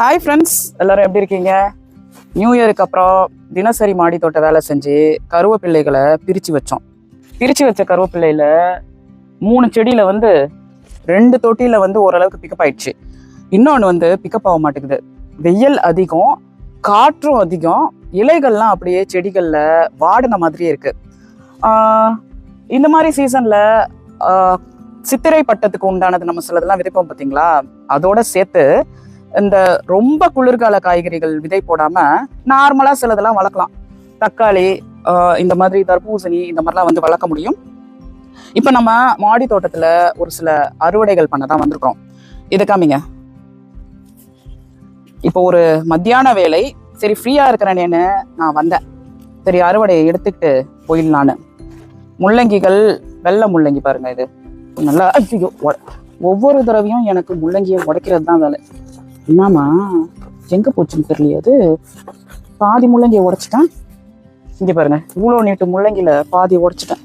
Hi friends எல்லாரும் எப்படி இருக்கீங்க? நியூ இயருக்கு அப்புறம் தினசரி மாடி தோட்ட வேலை செஞ்சு கருவேப்பிள்ளைகளை பிரித்து வச்சோம். பிரித்து வச்ச கருவேப்பிள்ளையில் மூணு செடியில் வந்து ரெண்டு தொட்டியில் வந்து ஓரளவுக்கு பிக்கப் ஆயிடுச்சு. இன்னொன்று வந்து பிக்கப் ஆக மாட்டேங்குது. வெயில் அதிகம் காற்றும் அதிகம் இலைகள்லாம் அப்படியே செடிகளில் வாடின மாதிரியே இருக்குது இந்த மாதிரி சீசனில் சித்திரை பட்டத்துக்கு உண்டானது நம்ம சிலதெல்லாம் விதைப்போம் பார்த்தீங்களா அதோட சேர்த்து இந்த ரொம்ப குளிர்கால காய்கறிகள் விதை போடாம நார்மலா சிலதெல்லாம் வளர்க்கலாம். தக்காளி இந்த மாதிரி தர்பூசணி இந்த மாதிரிலாம் வந்து வளர்க்க முடியும். இப்போ நம்ம மாடி தோட்டத்துல ஒரு சில அறுவடைகள் பண்ண தான் வந்திருக்கிறோம். இதை காமிங்க. இப்போ ஒரு மத்தியான வேலை சரி ஃப்ரீயா இருக்கிறேனேன்னு நான் வந்தேன். சரி அறுவடையை எடுத்துக்கிட்டு போயிடலான்னு. முள்ளங்கிகள் வெள்ளை முள்ளங்கி பாருங்க இது. நல்லா ஐயோ ஒவ்வொரு தடவையும் எனக்கு முள்ளங்கியை உடைக்கிறது தான் வேலை. என்னம்மா? எங்கே போச்சுன்னு தெரியலையே அது? பாதி முள்ளங்கியை உடைச்சிட்டேன். இங்கே பாருங்க இவ்வளோ நீட்டு முள்ளங்கியில் பாதி உடைச்சிட்டேன்.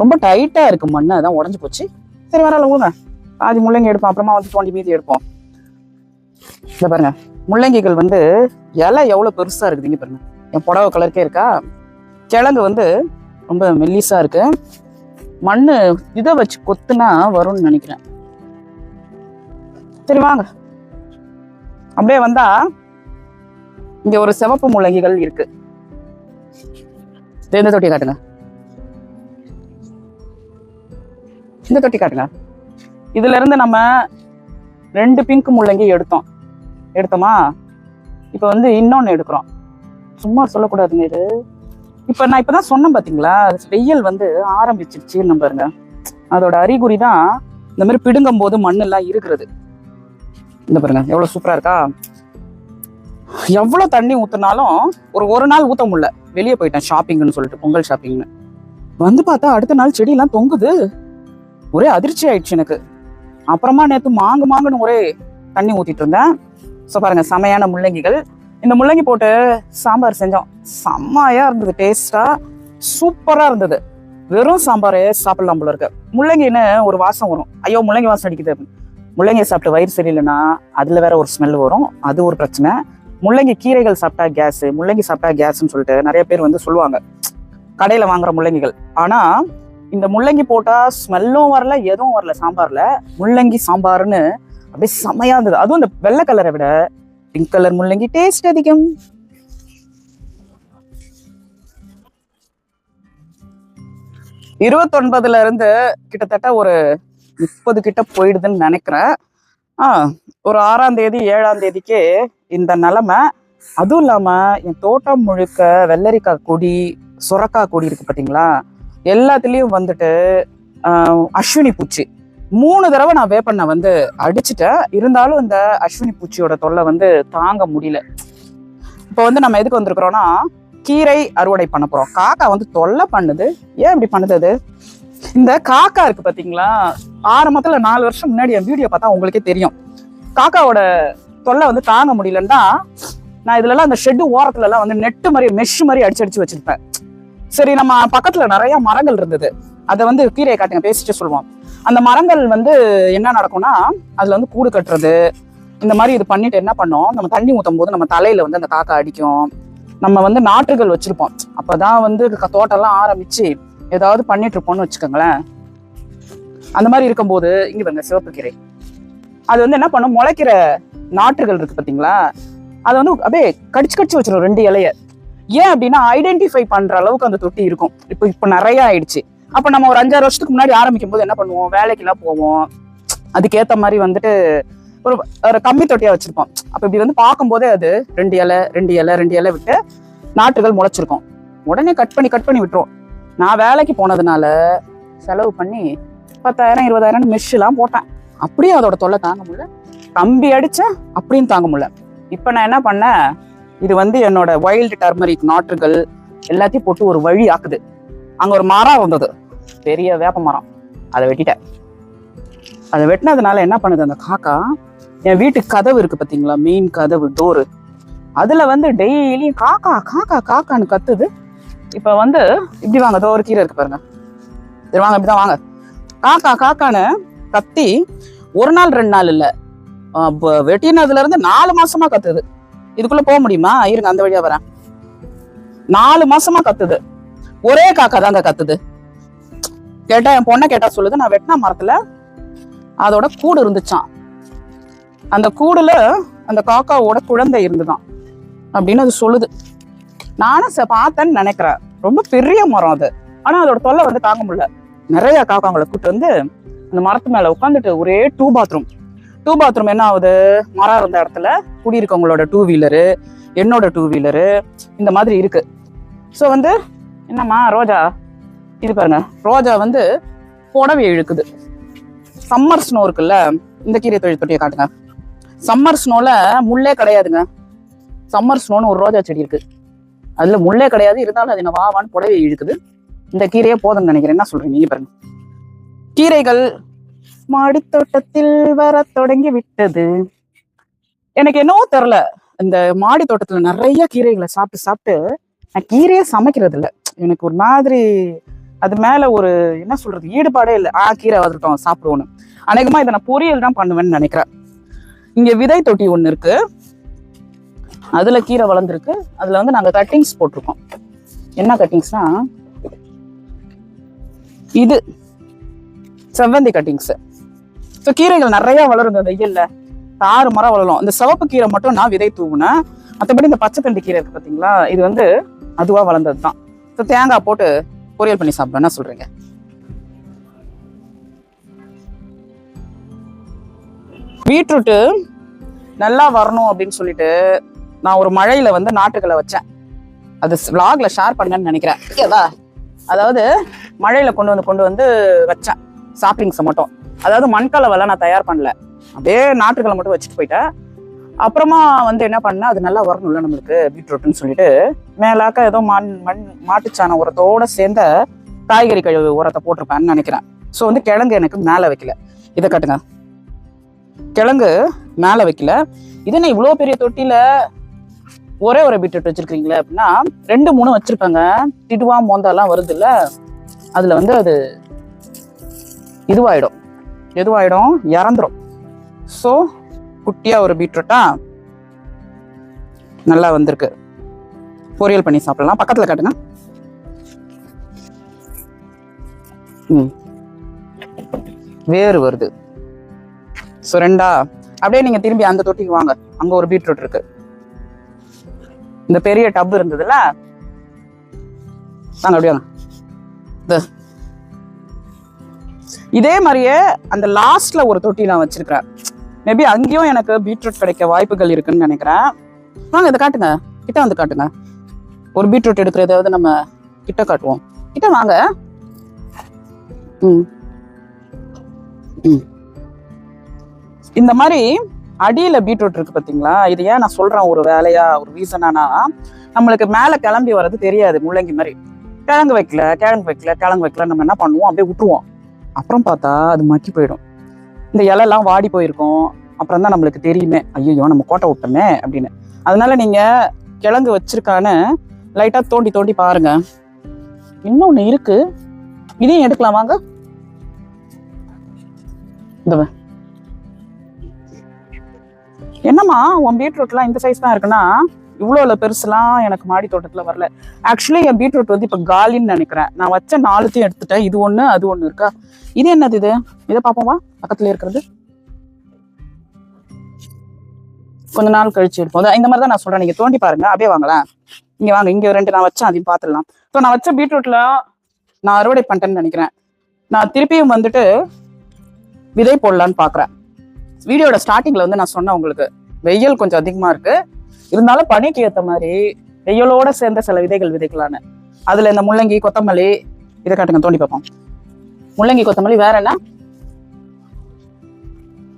ரொம்ப டைட்டாக இருக்குது மண்ணு அதான் உடஞ்சி போச்சு. சரி வரல ஊங்க பாதி முள்ளங்கி எடுப்போம் அப்புறமா வந்து தோண்டி மீதி எடுப்போம். இல்லை பாருங்க முள்ளங்கிகள் வந்து இலை எவ்வளவு பெருசாக இருக்குது இங்கே பாருங்க. என் புடவை கலருக்கே இருக்கா? கிழங்கு வந்து ரொம்ப மெல்லிஸாக இருக்கு. மண்ணு இதை வச்சு கொத்துனா வரும்னு நினைக்கிறேன். சரி வாங்க. அப்படியே வந்தா இங்க ஒரு சிவப்பு முள்ளங்கிகள் இருக்கு. இந்த தொட்டி காட்டுங்க. இந்த தொட்டி காட்டுங்க. இதுல இருந்து நம்ம ரெண்டு பிங்க் முள்ளங்கி எடுத்தோம். எடுத்தோமா? இப்போ வந்து இன்னொன்னு எடுக்கிறோம். சும்மா சொல்லக்கூடாதுங்க இது. இப்போ நான் இப்பதான் சொன்னேன் பாத்தீங்களா? வெயில் வந்து ஆரம்பிச்சிருச்சுன்னு பாருங்க அதோட அறிகுறி தான் இந்த மாதிரி பிடுங்கும் போது மண்ணெல்லாம் இருக்கிறது. இந்த பாருங்க எவ்வளோ சூப்பராக இருக்கா? எவ்வளோ தண்ணி ஊற்றினாலும் ஒரு ஒரு நாள் ஊற்ற முடியல. வெளியே போயிட்டேன் ஷாப்பிங்னு சொல்லிட்டு பொங்கல் ஷாப்பிங்னு வந்து பார்த்தா அடுத்த நாள் செடியெல்லாம் தொங்குது. ஒரே அதிர்ச்சி ஆயிடுச்சு எனக்கு. அப்புறமா நேற்று மாங்கு மாங்குன்னு ஒரே தண்ணி ஊற்றிட்டு இருந்தேன். ஸோ பாருங்க செமையான முள்ளங்கிகள். இந்த முள்ளங்கி போட்டு சாம்பார் செஞ்சோம். செம்மையாக இருந்தது டேஸ்ட்டாக சூப்பராக இருந்தது. வெறும் சாம்பாரே சாப்பிடலாம் போல இருக்கு. முள்ளங்கின்னு ஒரு வாசம் வரும். ஐயோ முள்ளங்கி வாசம் அடிக்குது முள்ளங்கி சாப்பிட்டு வயிறு சரியில்லைன்னா அதுல வேற ஒரு ஸ்மெல் வரும். அது ஒரு பிரச்சனை. முள்ளங்கி கீரைகள் சாப்பிட்டா கேஸ் முள்ளங்கி சாப்பிட்டா கேஸ்ன்னு சொல்லிட்டு நிறைய பேர் வந்து சொல்லுவாங்க. கடையில வாங்குற முள்ளங்கிகள். ஆனா இந்த முள்ளங்கி போட்டா ஸ்மெல்லும் வரல எதுவும் வரல சாம்பார்ல. முள்ளங்கி சாம்பார்னு அப்படியே செம்மையாக இருந்தது. அதுவும் இந்த வெள்ளை கலரை விட பிங்க் கலர் முள்ளங்கி டேஸ்ட் அதிகம். இருபத்தொன்பதுல இருந்து கிட்டத்தட்ட ஒரு முப்பது கிட்ட போயிடுதுன்னு நினைக்கிறேன். ஒரு ஆறாம் தேதி ஏழாம் தேதிக்கு இந்த நிலமை. அதுவும் இல்லாமல் என் தோட்டம் முழுக்க வெள்ளரிக்காய் கொடி சுரக்காய் கொடி இருக்கு பார்த்தீங்களா எல்லாத்துலேயும் வந்துட்டு அஸ்வினி பூச்சி. மூணு தடவை நான் வேப்பண்ணை வந்து அடிச்சிட்டேன். இருந்தாலும் இந்த அஸ்வினி பூச்சியோட தொல்லை வந்து தாங்க முடியல. இப்போ வந்து நம்ம எதுக்கு வந்திருக்கிறோம்னா கீரை அறுவடை பண்ண போகிறோம் காக்கா வந்து தொல்லை பண்ணுது. ஏன் இப்படி பண்ணுது அது? இந்த காக்கா இருக்கு பாத்தீங்களா? ஆரம்பத்துல நாலு வருஷம் முன்னாடி என் வீடியோ பார்த்தா உங்களுக்கே தெரியும். காக்காவோட தொல்லை வந்து தாங்க முடியலன்னா நான் இதுல எல்லாம் அந்த ஷெட்டு ஓரத்துல எல்லாம் வந்து நெட்டு மாதிரி மெஷ் மாதிரி அடிச்சு அடிச்சு வச்சிருப்பேன். சரி நம்ம பக்கத்துல நிறைய மரங்கள் இருந்தது. அதை வந்து கீரையை காட்டுங்க பேசிட்டு சொல்லுவோம். அந்த மரங்கள் வந்து என்ன நடக்கும்னா அதுல வந்து கூடு கட்டுறது. இந்த மாதிரி இது பண்ணிட்டு என்ன பண்ணோம் நம்ம தண்ணி ஊத்தும் போது நம்ம தலையில வந்து அந்த காக்கா அடிக்கும். நம்ம வந்து நாற்றுகள் வச்சிருப்போம். அப்பதான் வந்து க- தோட்டம்லாம் ஆரம்பிச்சு ஏதாவது பண்ணிட்டு இருப்போம்னு வச்சுக்கோங்களேன். அந்த மாதிரி இருக்கும்போது இங்க பாருங்க சிவப்பு கீரை. அது வந்து என்ன பண்ணும்? முளைக்கிற நாற்றுகள் இருக்கு பாத்தீங்களா? அதை வந்து அப்படியே கடிச்சு கடிச்சு வச்சிரும் ரெண்டு இலைய. ஏன் அப்படின்னா ஐடென்டிஃபை பண்ற அளவுக்கு அந்த தொட்டி இருக்கும். இப்போ இப்போ நிறைய ஆயிடுச்சு. அப்ப நம்ம ஒரு அஞ்சாறு வருஷத்துக்கு முன்னாடி ஆரம்பிக்கும் போது என்ன பண்ணுவோம்? வேலைக்கெல்லாம் போவோம். அதுக்கேத்த மாதிரி வந்துட்டு ஒரு ஒரு கம்மி தொட்டியா வச்சிருப்போம். அப்ப இப்படி வந்து பார்க்கும்போதே அது ரெண்டு இலை ரெண்டு இலை ரெண்டு இலை விட்டு நாற்றுகள் முளைச்சிருக்கும். உடனே கட் பண்ணி கட் பண்ணி விட்டுரும். நான் வேலைக்கு போனதுனால செலவு பண்ணி பத்தாயிரம் இருபதாயிரம் மெஷ் போட்டேன். அப்படியே அதோட தொல்லை தாங்க முடியல. கம்பி அடித்தேன் அப்படியும் தாங்க முடியல. இப்போ நான் என்ன பண்ணேன்? இது வந்து என்னோட வைல்டு டர்மரிக் நாற்றுகள் எல்லாத்தையும் போட்டு ஒரு வழி ஆக்குது. அங்கே ஒரு மரம் இருந்தது பெரிய வேப்ப மரம். அதை வெட்டிட்டேன். அதை வெட்டினதுனால என்ன பண்ணுது அந்த காக்கா? என் வீட்டு கதவு இருக்கு பார்த்தீங்களா மெயின் கதவு டோரு அதில் வந்து டெய்லியும் காக்கா காக்கா காக்கான்னு கத்துது. இப்போ வந்து இப்படி வாங்க அதோ ஒரு கீரை இருக்கு பாருங்க. சரி வாங்க இப்படிதான் வாங்க. காக்கா காக்கான்னு கத்தி ஒரு நாள் ரெண்டு நாள் இல்லை. வெட்டினதுல இருந்து நாலு மாசமா கத்துது. இதுக்குள்ள போக முடியுமா? இருங்க அந்த வழியா வரேன். நாலு மாசமா கத்துது. ஒரே காக்கா தாங்க கத்துது. கேட்டா என் பொண்ணை கேட்டா சொல்லுது நான் வெட்டின மரத்துல அதோட கூடு இருந்துச்சான் அந்த கூடுல அந்த காக்காவோட குழந்தை இருந்துதான். அப்படின்னு அது சொல்லுது. நானும் ச- பார்த்தேன்னு நினைக்கிறேன். ரொம்ப பெரிய மரம் அது. ஆனா அதோட தொல்லை வந்து தாங்க முடியல. நிறைய காக்காங்களை கூட்டு வந்து அந்த மரத்து மேல உட்காந்துட்டு ஒரே டூ பாத்ரூம் டூ பாத்ரூம் என்ன ஆகுது? மரம் இருந்த இடத்துல குடியிருக்கவங்களோட டூ வீலரு என்னோட டூ வீலரு இந்த மாதிரி இருக்கு. ஸோ வந்து என்னம்மா ரோஜா? இது பாருங்க. ரோஜா வந்து புடவை இழுக்குது. சம்மர் ஸ்னோ இருக்குல்ல இந்த கீரை தொழில் தொட்டியை காட்டுங்க. சம்மர் ஸ்னோல முள்ளே கிடையாதுங்க. சம்மர் ஸ்னோன்னு ஒரு ரோஜா செடி இருக்குது அதுல முள்ளே கிடையாது. இருந்தாலும் அது என்ன வாவான்னு புடவை இழுக்குது. இந்த கீரையே போதும்னு நினைக்கிறேன். என்ன சொல்றீங்க? நீங்க பாருங்க. கீரைகள் மாடித்தோட்டத்தில் வர தொடங்கி விட்டது. எனக்கு என்னவோ தெரில இந்த மாடி தோட்டத்துல நிறைய கீரைகளை சாப்பிட்டு சாப்பிட்டு நான் கீரையே சமைக்கிறது இல்லை. எனக்கு ஒரு மாதிரி அது மேல ஒரு என்ன சொல்றது? ஈடுபாடே இல்லை. ஆ கீரை வந்துட்டோம் சாப்பிடுவோன்னு அநேகமா இதை நான் பொரியல் தான் பண்ணுவேன்னு நினைக்கிறேன். இங்க விதை தொட்டி ஒன்று இருக்கு. அதில் கீரை வளர்ந்துருக்கு. அதில் வந்து நாங்கள் கட்டிங்ஸ் போட்டிருக்கோம். என்ன கட்டிங்ஸ்னா இது செவ்வந்தி கட்டிங்ஸு ஸோ கீரைகள் நிறைய வளருங்க வெயிலில். ஆறு மரம் வளரும். இந்த சிவப்பு கீரை மட்டும் நான் விதை தூவினேன். மற்றபடி இந்த பச்சை தண்டு கீரை இருக்குது பார்த்தீங்களா இது வந்து அதுவாக வளர்ந்தது தான் ஸோ தேங்காய் போட்டு பொரியல் பண்ணி சாப்பிடுவேன். என்ன சொல்கிறீங்க பீட்ரூட்டு நல்லா வரணும் அப்படின்னு சொல்லிட்டு நான் ஒரு மழையில வந்து நாட்டுகளை வச்சேன். அது விளாக்ல ஷேர் பண்ணேன்னு நினைக்கிறேன். ஓகேவா அதாவது மழையில கொண்டு வந்து கொண்டு வந்து வச்சேன். சாப்ளிங்ஸை மட்டும் அதாவது மண்கலவெல்லாம் நான் தயார் பண்ணல. அப்படியே நாட்டுக்களை மட்டும் வச்சுட்டு போயிட்டேன். அப்புறமா வந்து என்ன பண்ணேன் அது நல்லா வரணும்ல நம்மளுக்கு பீட்ரூட்னு சொல்லிட்டு மேலாக்க ஏதோ மண் மண் மாட்டுச்சாண உரத்தோட சேர்ந்த காய்கறி கழிவு உரத்தை போட்டிருப்பேன்னு நினைக்கிறேன். ஸோ வந்து கிழங்கு எனக்கு மேலே வைக்கல. இதை காட்டுங்க. கிழங்கு மேலே வைக்கல. இது நான் இவ்வளோ பெரிய தொட்டியில ஒரே ஒரு பீட்ரூட் வச்சிருக்கீங்களே அப்படின்னா ரெண்டு மூணு வச்சிருக்காங்க. திடுவா மோந்தாலாம் வருது இல்ல அதுல வந்து அது இதுவாயிடும். எதுவாயிடும்? இறந்துரும். ஸோ குட்டியா ஒரு பீட்ரூட்டா நல்லா வந்திருக்கு. பொரியல் பண்ணி சாப்பிடலாம். பக்கத்துல காட்டுங்க. ம். வேறு வருது. ஸோ ரெண்டா? அப்படியே நீங்க திரும்பி அந்த தொட்டிக்கு வாங்க. அங்க ஒரு பீட்ரூட் இருக்கு. இந்த பெரிய டப் இருந்ததுல? வாங்க அப்படியே வாங்க. இதே. மாதிரியே அந்த லாஸ்ட்ல ஒரு தொட்டி நான் வச்சிருக்கிறேன். மேபி அங்கேயும் எனக்கு பீட்ரூட் கிடைக்க வாய்ப்புகள் இருக்குன்னு நினைக்கிறேன். வாங்க இதை காட்டுங்க. கிட்ட வந்து காட்டுங்க. ஒரு பீட்ரூட் எடுக்கிறதாவது நம்ம கிட்ட காட்டுவோம். கிட்ட வாங்க. ம். ம். இந்த மாதிரி அடியில் பீட்ரூட் இருக்குது பார்த்தீங்களா இது ஏன் நான் சொல்கிறேன் ஒரு வேலையா ஒரு ரீசனானா நம்மளுக்கு மேலே கிளம்பி வர்றது தெரியாது முள்ளங்கி மாதிரி. கிழங்கு வைக்கல கிழங்கு வைக்கல கிழங்கு வைக்கல நம்ம என்ன பண்ணுவோம்? அப்படியே விட்டுருவோம். அப்புறம் பார்த்தா அது மக்கி போயிடும். இந்த இலையெல்லாம் வாடி போயிருக்கும். அப்புறம் தான் நம்மளுக்கு தெரியுமே ஐயோ நம்ம கோட்டை விட்டோமே அப்படின்னு. அதனால நீங்கள் கிழங்கு வச்சிருக்கான்னு லைட்டாக தோண்டி தோண்டி பாருங்க. இன்னொன்று இருக்குது இதையும் எடுக்கலாம் வாங்க. இந்த என்னம்மா உன் பீட்ரூட்லாம் இந்த சைஸ் தான் இருக்குன்னா இவ்வளோ பெருசுலாம் எனக்கு மாடி தோட்டத்தில் வரல. ஆக்சுவலி என் பீட்ரூட் வந்து இப்போ காலின்னு நினைக்கிறேன். நான் வச்ச நாலுத்தையும் எடுத்துட்டேன். இது ஒன்று அது ஒன்று இருக்கா? இது என்னது இது? இதை பார்ப்போமா பக்கத்துல இருக்கிறது. கொஞ்ச நாள் கழிச்சு எடுப்போம். இந்த மாதிரி தான் நான் சொல்கிறேன் நீங்கள் தோண்டி பாருங்க. அப்படியே வாங்களேன். இங்கே வாங்க. இங்கே ரெண்டு நான் வச்சேன். அதையும் பார்த்துடலாம். ஸோ நான் வச்ச பீட்ரூட்டில் நான் அறுவடை பண்ணிட்டேன்னு நினைக்கிறேன். நான் திருப்பியும் வந்துட்டு விதை போடலான்னு பார்க்குறேன். வீடியோட ஸ்டார்டிங்கில் வந்து நான் சொன்னேன் உங்களுக்கு வெயில் கொஞ்சம் அதிகமா இருக்கு. இருந்தாலும் பனிக்கு ஏற்ற மாதிரி வெயிலோட சேர்ந்த சில விதைகள் விதைக்கலான்னு. அதுல இந்த முள்ளங்கி கொத்தமல்லி இதை காட்டுங்க தோண்டி பார்ப்போம். முள்ளங்கி கொத்தமல்லி வேற என்ன?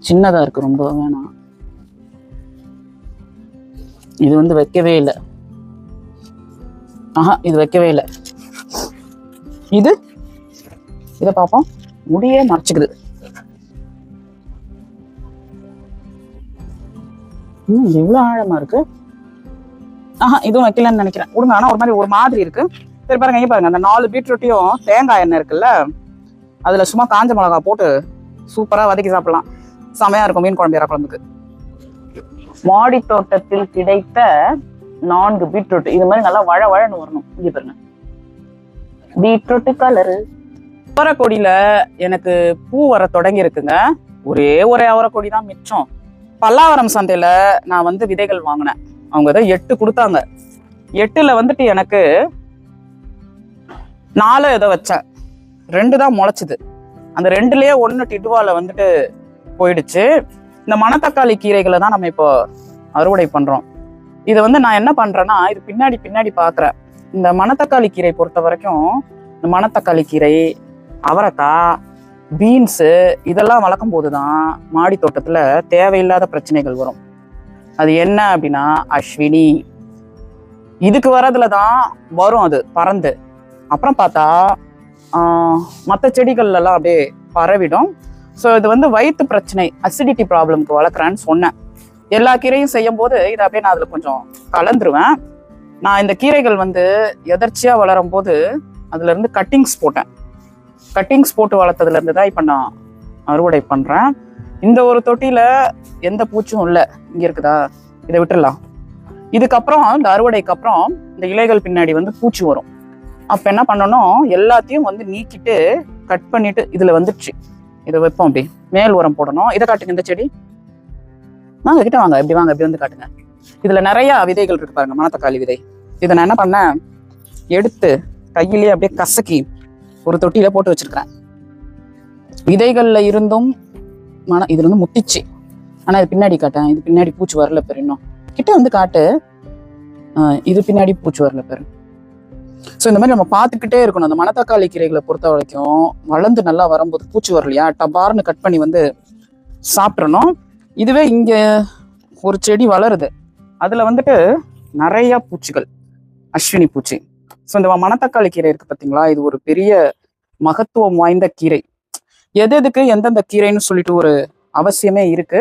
சின்னதா இருக்கு ரொம்ப வேணாம். இது வந்து வைக்கவே இல்லை. ஆஹா இது வைக்கவே இல்லை. இது? இதை பார்ப்போம். முடியே மறைச்சிக்குது. ம் இது ஆழமாக ஆழமா இருக்கு? ஆஹா இதுவும் வைக்கலன்னு நினைக்கிறேன். விடுங்க ஆனால் ஒரு மாதிரி ஒரு மாதிரி இருக்கு. சரி பாருங்க இங்க பாருங்க அந்த நாலு பீட்ரூட்டையும் தேங்காய் எண்ணெய் இருக்குல்ல அதில் சும்மா காஞ்ச மிளகா போட்டு சூப்பராக வதக்கி சாப்பிடலாம். செமையாக இருக்கும் மீன் குழம்பு குழம்புக்கு மாடி தோட்டத்தில் கிடைத்த நான்கு பீட்ரூட். இது மாதிரி நல்லா வழ வழன்னு வரணும். இங்கே பாருங்க. Beetroot colour. அவரைக்கொடியில எனக்கு பூ வர தொடங்கி இருக்குங்க. ஒரே ஒரே அவரைக்கொடி தான் மிச்சம். பல்லாவரம் சந்தையில நான் வந்து விதைகள் வாங்கினேன். அவங்க இதை எட்டு கொடுத்தாங்க. எட்டுல வந்துட்டு எனக்கு நாலு இதை வச்சேன். ரெண்டு தான் முளைச்சுது. அந்த ரெண்டுலயே ஒன்று டிட்டுவால வந்துட்டு போயிடுச்சு. இந்த மணத்தக்காளி கீரைகளை தான் நம்ம இப்போ அறுவடை பண்றோம். இதை வந்து நான் என்ன பண்றேன்னா இது பின்னாடி பின்னாடி பார்க்குறேன் இந்த மணத்தக்காளி கீரை பொறுத்த வரைக்கும் இந்த மணத்தக்காளி கீரை அவரைக்காய் பீன்ஸு இதெல்லாம் வளர்க்கும் போது தான் மாடி தோட்டத்தில் தேவையில்லாத பிரச்சனைகள் வரும். அது என்ன அப்படின்னா அஸ்வினி. இதுக்கு வரதுல தான் வரும் அது பறந்து. அப்புறம் பார்த்தா மற்ற செடிகள்லாம் அப்படியே பரவிடும். ஸோ இது வந்து வயிற்று பிரச்சனை அசிடிட்டி ப்ராப்ளம்க்கு வளர்க்குறேன்னு சொன்னேன். எல்லா கீரையும் செய்யும் போது இதை அப்படியே நான் அதில் கொஞ்சம் கலந்துருவேன். நான் இந்த கீரைகள் வந்து எதர்ச்சியாக வளரும் போது அதுலேருந்து கட்டிங்ஸ் போட்டேன். கட்டிங்ஸ் போட்டு வளர்த்ததுலேருந்து தான் இப்போ நான் அறுவடை பண்ணுறேன். இந்த ஒரு தொட்டியில் எந்த பூச்சும் இல்லை. இங்கே இருக்குதா? இதை விட்டுறலாம் இதுக்கப்புறம் இந்த அறுவடைக்கு அப்புறம் இந்த இலைகள் பின்னாடி வந்து பூச்சி வரும். அப்போ என்ன பண்ணணும்? எல்லாத்தையும் வந்து நீக்கிட்டு கட் பண்ணிட்டு இதில் வந்துடுச்சு இதை வைப்போம் அப்படி. மேல் உரம் போடணும். இதை காட்டுங்க இந்த செடி. வாங்க கிட்ட வாங்க. இப்படி வாங்க இப்படி வந்து காட்டுங்க. இதில் நிறைய விதைகள் இருக்கு பாருங்க. மணத்தக்காளி விதை. இதை நான் என்ன பண்ணேன்? எடுத்து கையிலேயே அப்படியே கசக்கி ஒரு தொட்டியில போட்டு வச்சிருக்கிறேன். விதைகள்ல இருந்தும் மன இதுல இருந்து முத்திச்சு ஆனா இது பின்னாடி காட்டேன். இது பின்னாடி பூச்சி வரல பெரு இன்னும். கிட்ட வந்து காட்டு. ஆஹ் இது பின்னாடி பூச்சி வரல பெரு. ஸோ இந்த மாதிரி நம்ம பார்த்துக்கிட்டே இருக்கணும். அந்த மணத்தக்காளி கீரைகளை பொறுத்த வரைக்கும் வளர்ந்து நல்லா வரும்போது பூச்சி வரலையா? டபார்னு கட் பண்ணி வந்து சாப்பிட்றணும் இதுவே இங்க ஒரு செடி வளருது. அதுல வந்துட்டு நிறைய பூச்சிகள். அஸ்வினி பூச்சி. ஸோ இந்த மணத்தக்காளி கீரை இருக்கு பார்த்தீங்களா இது ஒரு பெரிய மகத்துவம் வாய்ந்த கீரை. எது எதுக்கு எந்தெந்த கீரைன்னு சொல்லிட்டு ஒரு அவசியமே இருக்கு.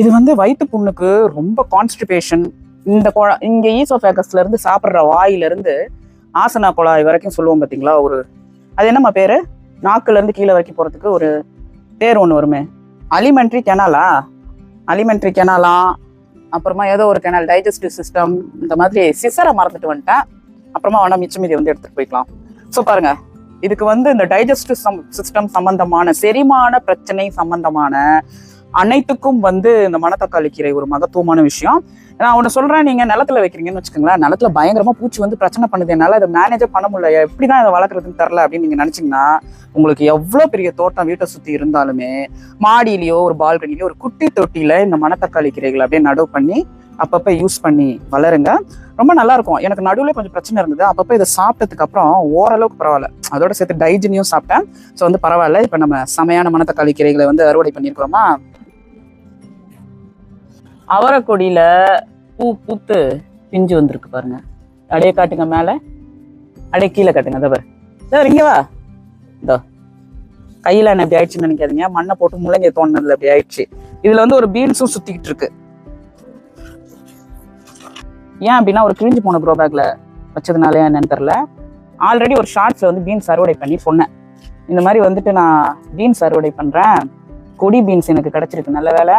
இது வந்து வயிற்று புண்ணுக்கு ரொம்ப கான்ஸ்டிபேஷன் இந்த குழ இங்கே ஈசோஃபேகஸ்ல இருந்து சாப்பிட்ற வாயிலிருந்து ஆசனா குழாய் வரைக்கும் சொல்லுவோம் பார்த்தீங்களா ஒரு அது என்னம்மா பேரு? நாக்குல இருந்து கீழே வரைக்கும் போறதுக்கு ஒரு பேர் ஒன்று வருமே. அலிமெண்ட்ரி கெனாலா அலிமெண்ட்ரி கெனாலா அப்புறமா ஏதோ ஒரு கெனால் டைஜஸ்டிவ் சிஸ்டம் இந்த மாதிரி சிசரை மறந்துட்டு வந்துட்டேன். அப்புறமா வேணா மிச்சம் மீதி வந்து எடுத்துட்டு போய்க்கலாம். ஸோ பாருங்க இதுக்கு வந்து இந்த டைஜஸ்டிவ் சிஸ்டம் சம்பந்தமான செரிமான பிரச்சனை சம்பந்தமான அனைத்துக்கும் வந்து இந்த மணத்தக்காளி கீரை ஒரு மகத்துவமான விஷயம். நான் ஒன்று சொல்கிறேன் நீங்கள் நிலத்துல வைக்கிறீங்கன்னு வச்சுக்கோங்களேன் நிலத்துல பயங்கரமாக பூச்சி வந்து பிரச்சனை பண்ணுது என்னால் அதை மேனேஜே பண்ண முடியல எப்படி தான் இதை வளர்க்குறதுன்னு தெரில அப்படின்னு நீங்கள் நினச்சிங்கன்னா உங்களுக்கு எவ்வளோ பெரிய தோட்டம் வீட்டை சுற்றி இருந்தாலுமே மாடியிலையோ ஒரு பால்கனிலையோ ஒரு குட்டி தொட்டியில் இந்த மணத்தக்காளி கீரைகளை அப்படியே நடவு பண்ணி அப்பப்போ யூஸ் பண்ணி வளருங்க. ரொம்ப நல்லா இருக்கும் எனக்கு நடுவில் கொஞ்சம் பிரச்சனை இருந்தது. அப்பப்போ இதை சாப்பிட்டதுக்கு அப்புறம் ஓரளவுக்கு பரவாயில்ல. அதோட சேர்த்து டைஜினியும் சாப்பிட்டேன். ஸோ வந்து பரவாயில்ல. இப்போ நம்ம செமையான மனத்தக்காளி கீரைகளை வந்து அறுவடை பண்ணியிருக்கிறோமா? அவரைக்கொடியில் பூ பூத்து பிஞ்சு வந்திருக்கு பாருங்க. அப்படியே காட்டுங்க மேலே. அப்படியே கீழே காட்டுங்க. அதை பாரு. இதோ வா. இதோ. கையில் என்ன இப்படி ஆயிடுச்சுன்னு நினைக்காதீங்க. மண்ணை போட்டு முள்ளங்கி தோணுனதுல அப்படி ஆயிடுச்சு. இதுல வந்து ஒரு பீன்ஸும் சுத்திக்கிட்டு இருக்கு. ஏன் அப்படின்னா ஒரு கிழிஞ்சு போன க்ரோ பேக்கில் வச்சதுனால என்னன்னு தெரில ஆல்ரெடி ஒரு ஷார்ட்ஸில் வந்து பீன்ஸ் அறுவடை பண்ணி சொன்னேன் இந்த மாதிரி வந்துட்டு நான் பீன்ஸ் அறுவடை பண்ணுறேன் கொடி பீன்ஸ் எனக்கு கிடைச்சிருக்கு நல்ல வேலை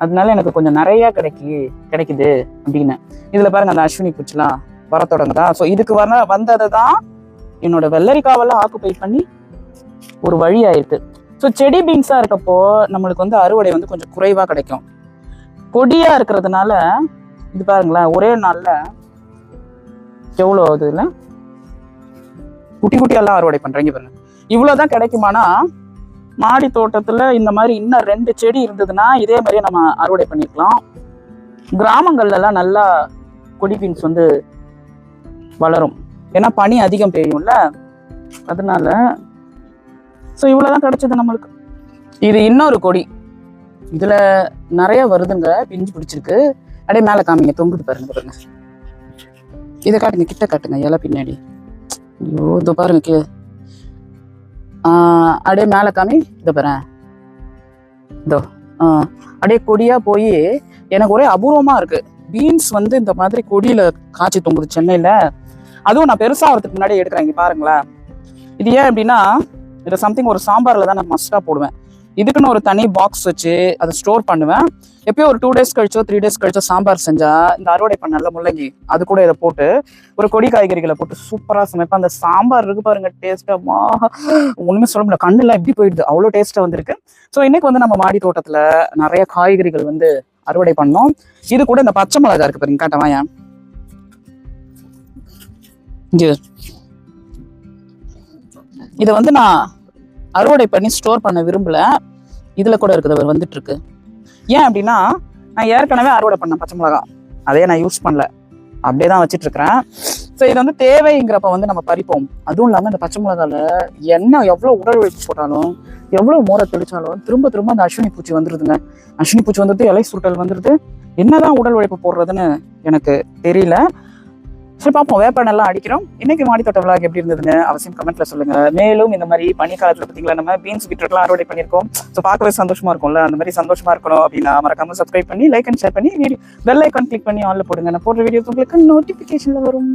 அதனால எனக்கு கொஞ்சம் நிறைய கிடைக்கி கிடைக்குது அப்படின்னு. இதில் பாருங்க அந்த அஸ்வினி பூச்சிலாம் வர தொடங்குதா? ஸோ இதுக்கு வர வந்ததை தான் என்னோட வெள்ளரிக்காவெல்லாம் ஆக்குப்பை பண்ணி ஒரு வழி ஆயிடுது ஸோ செடி பீன்ஸாக இருக்கப்போ நம்மளுக்கு வந்து அறுவடை வந்து கொஞ்சம் குறைவாக கிடைக்கும். கொடியாக இருக்கிறதுனால இது பாருங்களேன் ஒரே நாளில் எவ்வளோ ஆகுது இல்லை? குட்டி குட்டியெல்லாம் அறுவடை பண்ணுறீங்க பாருங்க. இவ்வளோதான் கிடைக்குமானா மாடி தோட்டத்தில் இந்த மாதிரி இன்னும் ரெண்டு செடி இருந்ததுன்னா இதே மாதிரியே நம்ம அறுவடை பண்ணிக்கலாம். கிராமங்களிலெல்லாம் நல்லா கொடி பீன்ஸ் வந்து வளரும். ஏன்னா பனி அதிகம் பெய்யும்ல அதனால ஸோ இவ்வளோதான் கிடைச்சது நம்மளுக்கு. இது இன்னொரு கொடி. இதில் நிறைய வருதுங்க பிஞ்சு பிடிச்சிருக்கு. அப்படியே மேலே காமிங்க தொங்குது பாருங்க பாருங்க. இதை காட்டுங்க கிட்ட காட்டுங்க இலை பின்னாடி. ஐயோ இதோ பாருங்க கே ஆஹ் அப்படியே மேலே காமி இதை பாரு இதோ அப்படியே கொடியா போய் எனக்கு ஒரே அபூர்வமா இருக்கு. பீன்ஸ் வந்து இந்த மாதிரி கொடியில காய்ச்சி தொங்குது சென்னையில. அதுவும் நான் பெருசா வரதுக்கு முன்னாடி எடுக்கிறேன் இங்க பாருங்களேன். இது ஏன் அப்படின்னா இதை சம்திங் ஒரு சாம்பார்ல தான் நான் மஸ்டா போடுவேன். இதுக்குன்னு ஒரு தனி பாக்ஸ் வச்சு அதை ஸ்டோர் பண்ணுவேன். எப்பயோ ஒரு டூ டேஸ் கழிச்சோ த்ரீ டேஸ் கழிச்சோ சாம்பார் செஞ்சா இந்த அறுவடை பண்ணல முள்ளங்கி அது கூட இதை போட்டு ஒரு கொடி காய்கறிகளை போட்டு சூப்பரா சமைப்பேன். அந்த சாம்பார் இருக்கு பாருங்க டேஸ்டா ஒண்ணுமே சொல்ல முடியல. கண்ணுல எப்படி போயிடுது? அவ்வளோ டேஸ்டா வந்திருக்கு. ஸோ இன்னைக்கு வந்து நம்ம மாடி தோட்டத்துல நிறைய காய்கறிகள் வந்து அறுவடை பண்ணோம். இது கூட இந்த பச்சை மிளகா இருக்கு பாருங்க காட்டவா ஏன்? இதை வந்து நான் அறுவடை பண்ணி ஸ்டோர் பண்ண விரும்பல. இதுல கூட இருக்குது அவர் வந்துட்டு இருக்கு ஏன் அப்படின்னா நான் ஏற்கனவே அறுவடை பண்ணேன் பச்சை மிளகா. அதே நான் யூஸ் பண்ணல. அப்படியே தான் வச்சுட்டு இருக்கிறேன் ஸோ இது வந்து தேவைங்கிறப்ப வந்து நம்ம பறிப்போம். அதுவும் இல்லாமல் இந்த பச்சை மிளகால என்ன எவ்வளோ உடல் உழைப்பு போட்டாலும் எவ்வளோ மோரை தெளிச்சாலும் திரும்ப திரும்ப அந்த அஸ்வினி பூச்சி வந்துருதுங்க. அஸ்வினி பூச்சி வந்துட்டு இலை சுருட்டல் வந்துருது. என்னதான் உடல் உழைப்பு போடுறதுன்னு எனக்கு தெரியல. சரி பார்ப்போம். வேப்பனெல்லாம் அடிக்கிறோம். இன்னைக்கு மாடித்தோட்ட விழா எப்படி இருந்ததுன்னு அவசியம் கமெண்ட்ல சொல்லுங்க. மேலும் இந்த மாதிரி பனிக்காலத்துல பார்த்தீங்களா நம்ம பீன்ஸ் பீட்ரூட்லாம் அறுவடை பண்ணியிருக்கோம். ஸோ பார்க்கவே சந்தோஷமா இருக்கும்ல? அந்த மாதிரி சந்தோஷமா இருக்கணும் அப்படின்னா மறக்காம சப்ஸ்கிரைப் பண்ணி லைக் அண்ட் ஷேர் பண்ணி வீடியோ பெல் ஐக்கான் கிளிக் பண்ணி ஆன்ல போடுங்க. நான் போடுற வீடியோ உங்களுக்கு நோட்டிஃபிகேஷன்ல வரும்.